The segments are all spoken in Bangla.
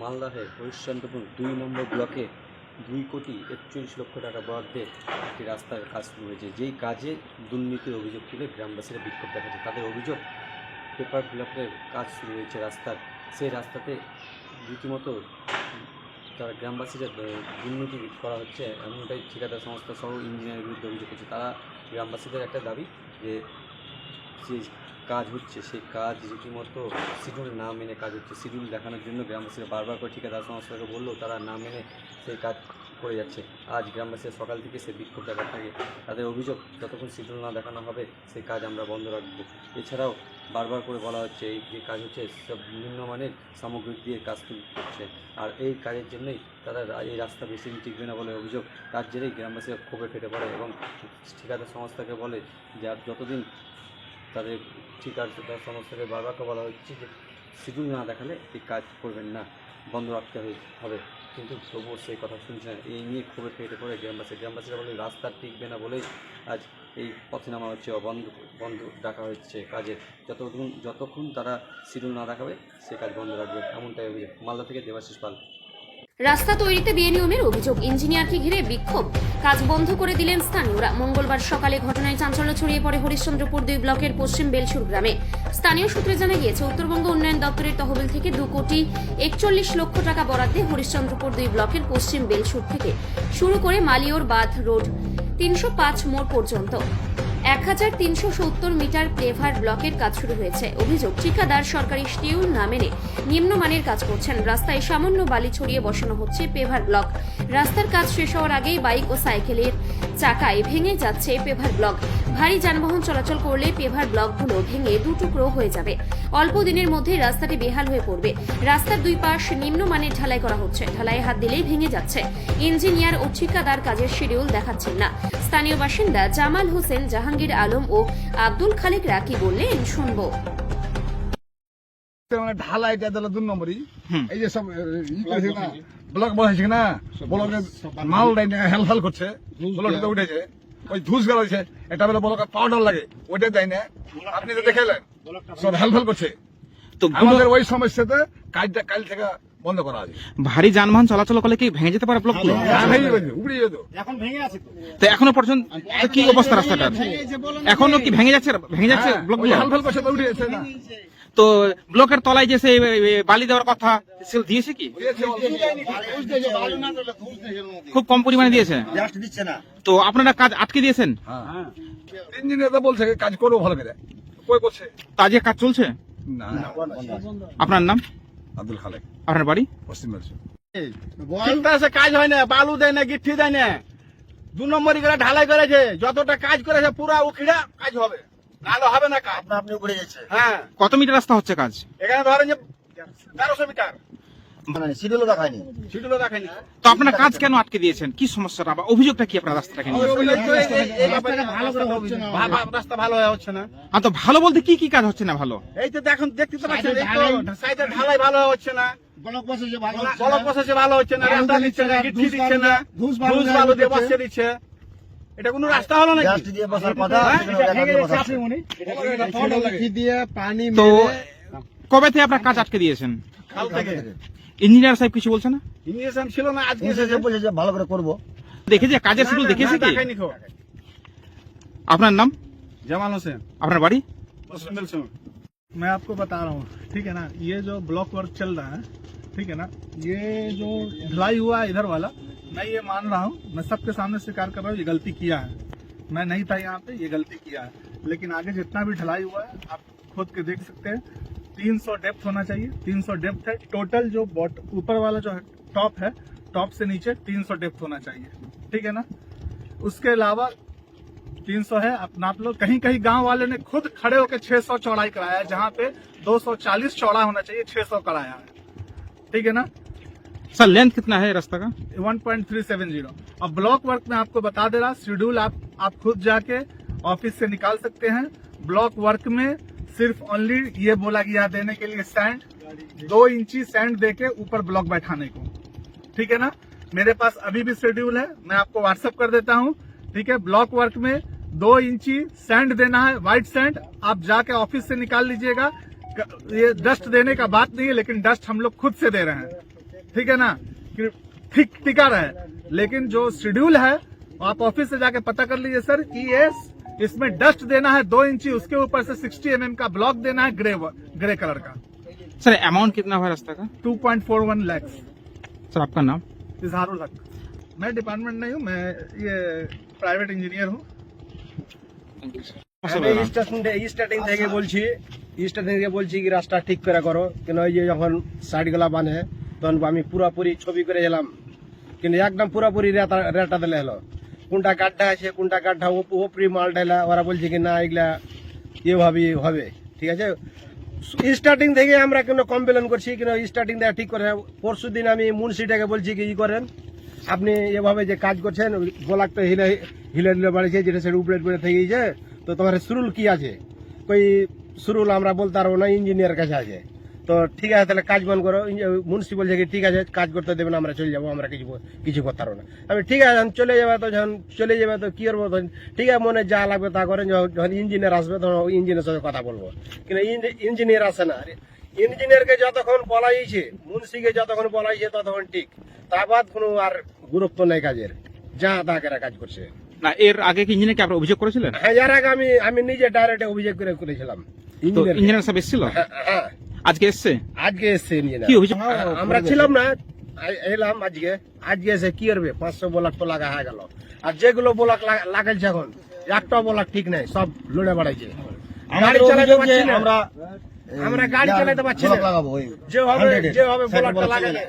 মালদাহের হরিশ্চন্দ্রপুর দুই নম্বর ব্লকে দুই কোটি একচল্লিশ লক্ষ টাকা বরাদ্দে একটি রাস্তার কাজ শুরু হয়েছে। যেই কাজে দুর্নীতির অভিযোগ তুলে গ্রামবাসীরা বিক্ষোভ দেখাচ্ছে। তাদের অভিযোগ, পেপার ব্লকের কাজ শুরু হয়েছে রাস্তার। সেই রাস্তাতে রীতিমতো তারা গ্রামবাসীরা দুর্নীতি করা হচ্ছে। এমনটাই ঠিকাদার সংস্থা সহ ইঞ্জিনিয়ারের বিরুদ্ধে অভিযোগ করছে। তারা গ্রামবাসীদের একটা দাবি যে যে কাজ হচ্ছে, সেই কাজ রীতিমতো শিডিউল না মেনে কাজ হচ্ছে। শিডিউল দেখানোর জন্য গ্রামবাসীরা বারবার করে ঠিকাদার সংস্থাকে বললেও তারা না মেনে সেই কাজ করে যাচ্ছে। আজ গ্রামবাসীরা সকাল থেকে সে বিক্ষোভ দেখার থাকে তাদের অভিযোগ, যতক্ষণ শিডিউল না দেখানো হবে, সেই কাজ আমরা বন্ধ রাখব। এছাড়াও বারবার করে বলা হচ্ছে, এই যে কাজ হচ্ছে, সব নিম্নমানের সামগ্রী দিয়ে কাজ করছে আর এই কাজের জন্যই তারা এই রাস্তা বেশি টিকবে না বলে অভিযোগ। তার জেরেই গ্রামবাসীরা ক্ষোভে ফেটে পড়ে এবং ঠিকাদার সংস্থাকে বলে যে, আর যতদিন তাদের ঠিকাদার তার সমস্যাকে করে বলা হচ্ছে যে শিডিউল না দেখালে এই কাজ করবেন না, বন্ধ রাখতে হবে- কিন্তু তবুও সেই কথা শুনছে না। এই নিয়ে ক্ষোভে ফেটে পড়ে গ্রামবাসী। গ্রামবাসীরা বলে, রাস্তা টিকবে না বলেই আজ এই পথে নামা হচ্ছে বন্ধ বন্ধ ডাকা হচ্ছে কাজের যতক্ষণ যতক্ষণ তারা শিডিউল না দেখাবে, সে কাজ বন্ধ রাখবে। এমনটাই অভিযোগ। মালদা থেকে দেবাশিস পাল। রাস্তা তৈরিতে বেনিয়মের অভিযোগ। ইঞ্জিনিয়ারকে ঘিরে বিক্ষোভ। কাজ বন্ধ করে দিলেন স্থানীয়রা। মঙ্গলবার সকালে ঘটনায় চাঞ্চল্য ছড়িয়ে পড়ে হরিশ্চন্দ্রপুর দুই ব্লকের পশ্চিম বেলসুর গ্রামে। স্থানীয় সূত্রে জানা গিয়েছে, উত্তরবঙ্গ উন্নয়ন দপ্তরের তহবিল থেকে দু কোটি একচল্লিশ লক্ষ টাকা বরাদ্দে হরিশ্চন্দ্রপুর দুই ব্লকের পশ্চিম বেলসুর থেকে শুরু করে মালিওর বাঁধ রোড তিনশো পাঁচ মোড় পর্যন্ত। এক হাজার তিনশো সত্তর মিটার প্লেভার ব্লকের কাজ শুরু হয়েছে। অভিযোগ, ঠিকাদার সরকারি শিডিউল না মেনে নিম্নমানের কাজ করছেন। রাস্তায় সামান্য বালি ছড়িয়ে বসানো হচ্ছে পেভার ব্লক। রাস্তার কাজ শেষ হওয়ার আগেই বাইক ও সাইকেলের চাকায় ভেঙে যাচ্ছে পেভার ব্লক। ভারী যানবাহন চলাচল করলে পেভার ব্লকগুলো ভেঙে দুটুকরো হয়ে যাবে। অল্প দিনের মধ্যেই রাস্তাটি বেহাল হয়ে পড়বে। রাস্তার দুই পাশ নিম্নমানের ঢালাই করা হচ্ছে। ঢালাইয়ে হাত দিলেই ভেঙে যাচ্ছে। ইঞ্জিনিয়ার ও ঠিকাদার কাজের শিডিউল দেখাচ্ছেন না। স্থানীয় বাসিন্দা জামাল হোসেন জাহাঙ্গীর আলম ও আব্দুল খালেকরা কি বললেন শুনব। মানে ঢালাইটা দিল দু নম্বরই। এই যে সব ই করেছে না ব্লক বসাইছে না ব্লকে মাল করছে উঠেছে। ওই ধুস এটা বেলা ব্লকে পাউডার লাগে ওইটা দেয় না। আপনি তো দেখেলেন সব করছে। তো আমাদের ওই সমস্যাতে কাজটা কাল থেকে বন্ধ করা আছে। ভারী যানবাহন চলাচল করলে কি ভেঙে যেতে পারে ব্লকগুলো ভেঙে যাবে, উপড়ে যেত। তো। এখনও পর্যন্ত কি অবস্থা রাস্তাটার এখনও কি ভেঙে যাচ্ছে ভেঙে যাচ্ছে ওই ব্লকগুলো হেল হেল করছে তো উঠে যাচ্ছে না। তো ব্লকের তলায় যে সেই বালি দেওয়ার কথা সেগুলো দিয়েছে কি? খুব কম পরিমাণে দিয়েছে। তো আপনারা কাজ আটকে দিয়েছেন? হ্যাঁ। ইঞ্জিনিয়ার তো বলছে কাজ করব ভালো করে। কই করছে? কাজ চলছে? আপনার নাম? আব্দুল খালেক। আপনার বাড়ি? পশ্চিম কাজ হয় না বালু দেয় না গিট্টি দেয় না। দু নম্বরই করে ঢালাই করেছে যতটা কাজ করেছে পুরা উখিড়া কাজ হবে। নাহলে হবে না কাজ। আপনা আপনি উপরে যাচ্ছে হ্যাঁ। কত মিটার রাস্তা হচ্ছে কাজ? এখানে ধরেন যে তেরোশো মিটার। মানে শিডিউলও দেখায়নি। সিটুলো দেখায়নি। তো আপনারা কাজ কেন আটকে দিয়েছেন? কি সমস্যাটা বা অভিযোগটা কি আপনার রাস্তাটাকে নিয়ে ভা- ভা- রাস্তা ভালো হচ্ছে না। আর তো ভালো বলতে কি কি কাজ হচ্ছে না ভালো? এই তো দেখুন দেখতে তো পাচ্ছেন এই ঢালাই ভালো হচ্ছে না। ব্লক বসেছে ভালো বলক বসেছে ভালো হচ্ছে না রাস্তা দিচ্ছে না গিট্টি দিচ্ছে না ধুস ধুস দিয়ে বসে দিচ্ছে। এটা কোনো রাস্তা হলো নাকি? দিয়ে। তো কবে থেকে আপনার কাজ আটকে দিয়েছেন? কাল থেকে। ইঞ্জিনিয়ার সাহেব কিছু বলছে না ইঞ্জিনিয়ার ছিল না আজকে এসেছে বলছে যে ভালো করে করবো দেখেছে কাজের শিডিউল দেখেছে কি দেখায়নি খো আপনার নাম জামাল হোসেন আপনার বাড়ি পশ্চিম বেলসুন मैं आपको बता रहा हूँ ठीक है ना ये जो ब्लॉक वर्क चल रहा है ठीक है ना ये जो ढलाई हुआ है इधर वाला मैं ये मान रहा हूँ मैं सबके सामने स्वीकार कर रहा हूँ ये गलती किया है मैं नहीं था यहाँ पे ये गलती किया है लेकिन आगे जितना भी ढलाई हुआ है आप खुद के देख सकते हैं 300 डेप्थ होना चाहिए 300 डेप्थ है। टोटल जो बॉट ऊपर वाला जो है टॉप है टॉप से नीचे 300 डेप्थ होना चाहिए। ठीक है ना? उसके अलावा 300 है अपना आप नाप लो। कहीं कहीं गाँव वाले ने खुद खड़े होकर 600 चौड़ाई कराया है जहाँ पे 240 चौड़ा होना चाहिए 600 कराया है। ठीक है ना? सर लेंथ कितना है रास्ता का? 1.370 अब ब्लॉक वर्क में आपको बता दे रहा शेड्यूल आप आप खुद जाके ऑफ़िस से निकाल सकते हैं। ब्लॉक वर्क में सिर्फ़ ओनली ये बोला गया देने के लिए सैंड दो इंची सैंड देके ऊपर ब्लॉक बैठाने को। ठीक है ना? मेरे पास अभी भी शेड्यूल है, मैं आपको व्हाट्सअप कर देता हूँ। ठीक है? ब्लॉक वर्क में दो इंची सैंड देना है व्हाइट सैंड आप जाके ऑफ़िस से निकाल लीजिएगा। ये डस्ट देने का बात नहीं है, लेकिन डस्ट हम लोग खुद से दे रहे हैं। ठीक है ना? ठीक, टिका रहे। लेकिन जो शेड्यूल है, आप ऑफ़िस से जाके पता कर लीजिए सर कि ये इसमें डस्ट देना है दो इंची उसके ऊपर से 60 एम का ब्लॉक देना है ग्रे ग्रे कलर का सर अमाउंट कितना हुआ रास्ता का 2.41 लैक्स सर आपका नाम इजहारुल हक मैं डिपार्टमेंट नहीं हूँ मैं ये प्राइवेट इंजीनियर हूँ আচ্ছা, আমি স্টেশন স্টার্টিং থেকে বলছি স্টার্টিং থেকে বলছি কি রাস্তা ঠিক করে করো কেন ওই যে যখন সাইড গুলা বাঁধে তখন আমি পুরাপুরি ছবি করে গেলাম কিন্তু একদম পুরাপুরি রেটা রেটা দিলে হলো কোনটা গাড্ডা আছে, কোনটা গাড্ডা ওপরি মাল ডাইলা ওরা বলছে কি না, এগুলা এভাবে হবে, ঠিক আছে? স্টার্টিং থেকে আমরা কোনো কমপ্লেন করছি কিন্তু স্টার্টিং থেকে ঠিক করে পরশু দিন আমি মুন্সিটাকে বলছি কি ই করেন? আপনি এভাবে যে কাজ করছেন গোলাক তো হিলে হিলে হিলে বাড়িছে, যেটা সেটা উপরে উপরে থেকে গেছে তো তোমার সুরুল কি আছে? কই সুরুল আমরা বলতে পারব না ইঞ্জিনিয়ার কাছে আছে। তো ঠিক আছে তাহলে কাজ বন্ধ করো। মুন্সি বলছে কি ঠিক আছে কাজ করতে দেবেন আমরা চলে যাব আমরা কিছু কিছু করতে পারব না। আমি ঠিক আছে যখন চলে যাবে তো যখন চলে যাবে তো কি করব? তখন ঠিক আছে মনে যা লাগবে তা করেন যখন- ইঞ্জিনিয়ার আসবে তখন ইঞ্জিনিয়ার সাথে কথা বলব। কিন্তু ইঞ্জিনিয়ার আসে না। ইঞ্জিনিয়ারকে যতক্ষণ বলা হয়েছে মুন্সিকে যতক্ষণ বলা হয়েছে ততক্ষণ ঠিক। তার বাদ কোনো আর গুরুত্ব নেই কাজের। যা তাকেরা কাজ করছে। না এর আগে কি ইঞ্জিনিয়ারকে আপনারা অভিযোগ করেছিলেন? হ্যাঁ এর আগে আমি আমি নিজে ডাইরেক্ট অভিযোগ করে করেছিলাম। ইঞ্জিনিয়ার ইঞ্জিনিয়ার সাহেব এসেছিল? হ্যাঁ। আজকে এসছে? আজকে এসছে ইঞ্জিনিয়ার কি অভিযোগ? আমরা ছিলাম না এলাম আজকে। আজকে এসে কি করবে? পাঁচশো ব্লক তো লাগা হয়ে গেল। আর যেগুলো ব্লক লাগাইছে এখন একটা ব্লক ঠিক নাই সব লড়ে বাড়াইছে। গাড়ি চালাতে যে পারছি না। আমরা আমরা গাড়ি চালাতে পারছি না। ব্লক লাগাবো ওই যেভাবে 100 এর, যেভাবে 60 ব্লকটা ব্লক লাগালে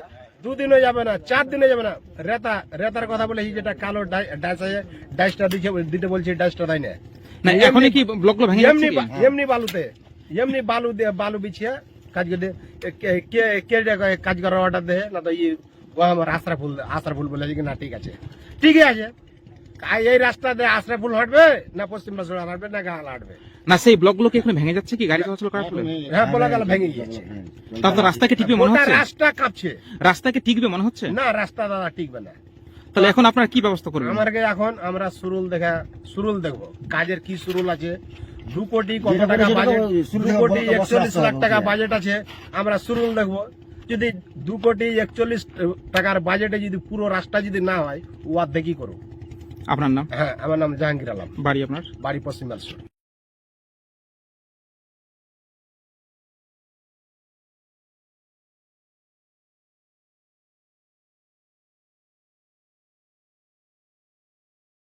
দুদিনও যাবে না চার দিনে যাবে না। রেতা রেতার কথা বলে যেটা কালো ডাই- ডাইস আছে ডাইসটা দিতে দিতে বলছি ডাইসটা দেয় না। এখনই কি ব্লকগুলো ভেঙে এমনি এমনি বালুতে এমনি বালু দিয়ে বালু বিছিয়ে কাজ করে দে- কে- কে কাজ করার অর্ডার দেয় না তো ই আমার আশরা ফুল আশরা ফুল বলে না ঠিক আছে। ঠিকই আছে। এই রাস্তা দিয়ে আশরা ফুল হাঁটবে না পশ্চিম বাসুড়া হাঁটবে না গাঁল হাঁটবে? না সেই ব্লকগুলো কি এখন ভেঙে যাচ্ছে কি? গাড়ি চলাচল করার ফলে? হ্যাঁ বলা গেল ভেঙে গিয়েছে। তার তো রাস্তাকে টিকবে মনে হচ্ছে? রাস্তা কাঁপছে। রাস্তাকে টিকবে মনে হচ্ছে? না রাস্তা দাদা টিকবে না। তাহলে এখন আপনারা কি ব্যবস্থা করবেন? আমাকে এখন আমরা সুরুল দেখা সুরুল দেখব। কাজের কি সুরুল আছে? দু কোটি কত টাকা বাজেট দু কোটি একচল্লিশ লাখ টাকা বাজেট আছে আমরা সুরুল দেখব। যদি দু কোটি একচল্লিশ টাকার বাজেটে যদি পুরো রাস্তা যদি না হয় ও অর্ধেকই করো। আপনার নাম? হ্যাঁ আমার নাম জাহাঙ্গীর আলম। বাড়ি আপনার? বাড়ি পশ্চিম বালসুর